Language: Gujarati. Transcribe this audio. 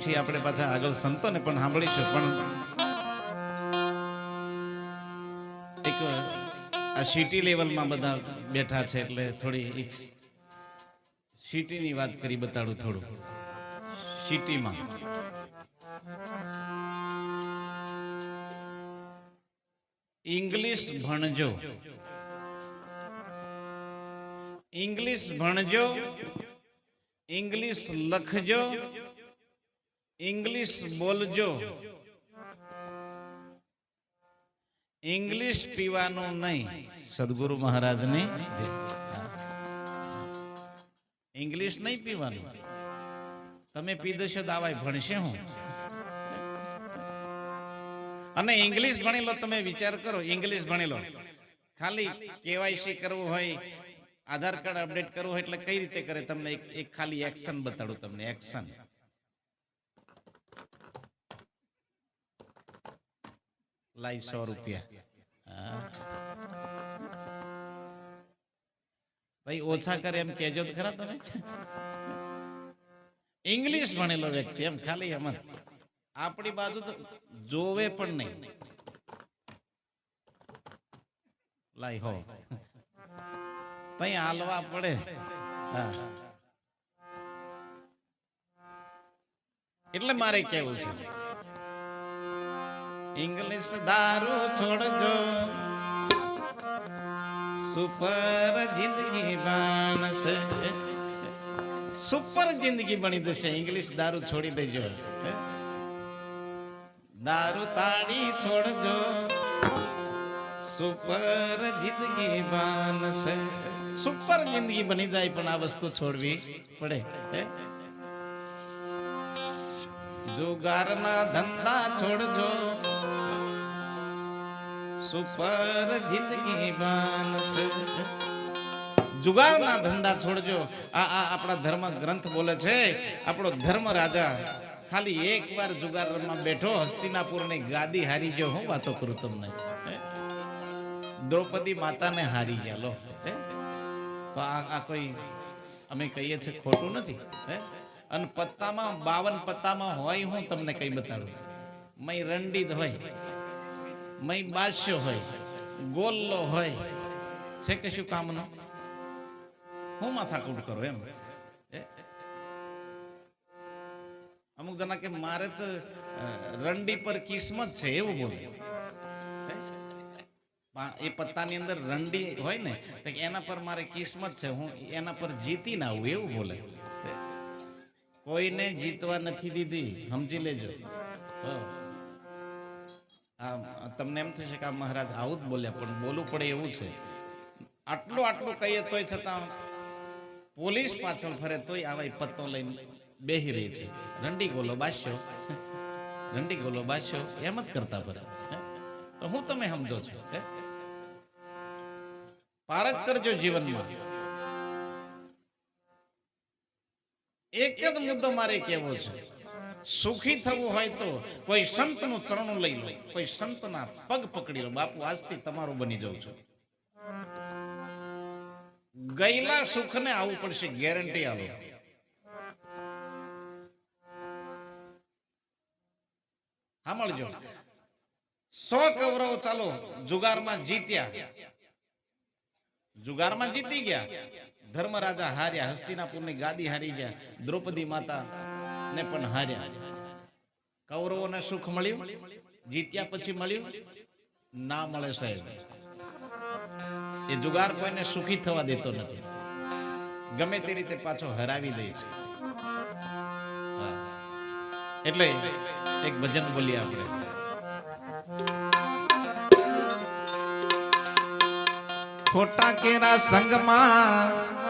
પછી આપણે પાછા આગળ સંતોને પણ સાંભળીશું. પણ એક આ સિટી લેવલમાં બધા બેઠા છે એટલે થોડી એક સિટીની વાત કરી બતાડું થોડું. સિટીમાં ઇંગ્લિશ ભણજો. ઇંગ્લિશ ભણજો. ઇંગ્લિશ લખજો. ઇંગ્લિશ બોલજો. ઇંગ્લિશ પીવાનું નહીં. સદગુરુ મહારાજની ઇંગ્લિશ નહીં પીવાનું. તમે પી દેશો દાવાય ભણશે હું. અને ઇંગ્લિશ ભણી લો, તમે વિચાર કરો ઇંગ્લિશ ભણી લો. ખાલી કેવાયસી કરવું હોય, આધાર કાર્ડ અપડેટ કરવું હોય એટલે કઈ રીતે કરે? તમને એક ખાલી એક્શન બતાડું તમને એક્શન લાઈ સો રૂપિયા. ઓછા કરે એમ કેજો તો ખરા તમે ઇંગ્લિશ ભણેલો વ્યક્તિ એમ ખાલી એમ આપણી બાજુ તો જોવે પણ નહીં લાઈ હો તઈ હાલવા પડે હા એટલે મારે કેવું છે ઇંગ્લિશ દારૂ છોડજો. સુપર જિંદગી બનશે સુપર જિંદગી બની જશે. ઇંગ્લિશ દારૂ છોડી દેજો. દારૂ તાળી છોડજો. સુપર જિંદગી બનશે સુપર જિંદગી બની જાય પણ આ વસ્તુ છોડવી પડે? જુગારના ધંધા છોડજો સુપર જિંદગી બનશે જુગારના ધંધા છોડજો આ આ આપણા ધર્મ ગ્રંથ બોલે છે આપણો ધર્મ રાજા ખાલી એક વાર જુગારમાં બેઠો હસ્તિનાપુરની ગાદી હારી ગયો હું વાતો કરું તમને દ્રૌપદી માતાને હારી ગયા, લો. તો આ આ કોઈ, અમે કહીએ છીએ ખોટું નથી, હે? અને પત્તામાં બાવન પત્તામાં હોય હું તમને કઈ બતાડું. મય રંડીત હોય, મય બાસ્યો હોય, ગોલ્લો હોય, છે કે શું કામનો? હું માથાકૂટ કરો એમ? અમુક જણા કે મારે તો રંડી પર કિસ્મત છે, એવું બોલે. એ પત્તાની અંદર રંડી હોય ને, તો એના પર મારે કિસ્મત છે, હું એના પર જીતી ના આવું, એવું બોલે? કોઈને જીતવા નથી દીધી સમજી લેજો. તમને એમ થશે કે આ મહારાજ આવું જ બોલ્યા પણ બોલવું પડે એવું છે. આટલું આટલું કહીએ તોય છતાં પોલીસ પાછળ ફરે તોય આવા પત્તો લઈને બેહી રહી છે. રંડી ગોલો બાસ્યો રંડી ગોલો બાસ્યો એમ જ કરતા ફરે? તો હું તમે સમજો છો? હે? પારક કરજો જીવનમાં. મુદ્દો મારે કેવો છે? સુખી થવું હોય તો કોઈ સંતનું ચરણું લઈ લો, કોઈ સંતના પગ પકડી લો. બાપુ, આજથી તમારો બની જાઉં છું. ગયેલા સુખને આવવું પડશે, ગેરંટી આલો. સાંભળજો. સો કૌરવ ચાલો, જુગારમાં જીત્યા. જુગારમાં જીતી ગયા. ધર્મરાજા હાર્યા, હસ્તિનાપુરની ગાદી હારી ગયા, દ્રૌપદી માતા ને પણ હાર્યા. કૌરવોને સુખ મળ્યું? જીત્યા પછી મળ્યું? ના મળે સાહેબ. એ જુગાર કોઈને સુખી થવા દેતો નથી. ગમે તે રીતે પાછો હરાવી દે છે. એટલે એક ભજન બોલીએ આપણે. ખોટા કેરા સંગમાં